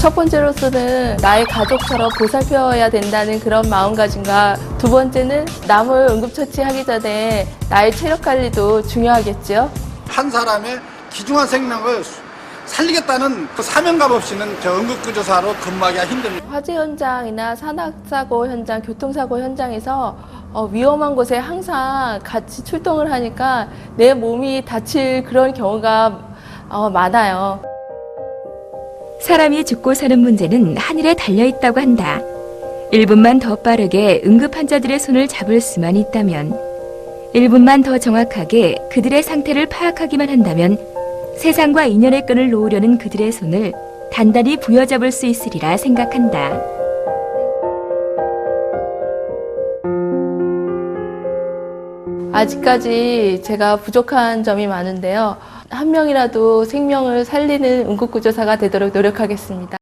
첫 번째로서는 나의 가족처럼 보살펴야 된다는 그런 마음가짐과 두 번째는 남을 응급처치하기 전에 나의 체력 관리도 중요하겠죠. 한 사람의 귀중한 생명을 살리겠다는 그 사명감 없이는 저 응급구조사로 근무하기가 힘듭니다. 화재 현장이나 산악사고 현장, 교통사고 현장에서 어, 위험한 곳에 항상 같이 출동을 하니까 내 몸이 다칠 그런 경우가 어, 많아요. 사람이 죽고 사는 문제는 하늘에 달려 있다고 한다. 1분만 더 빠르게 응급 환자들의 손을 잡을 수만 있다면, 1분만 더 정확하게 그들의 상태를 파악하기만 한다면 세상과 인연의 끈을 놓으려는 그들의 손을 단단히 부여잡을 수 있으리라 생각한다. 아직까지 제가 부족한 점이 많은데요. 한 명이라도 생명을 살리는 응급구조사가 되도록 노력하겠습니다.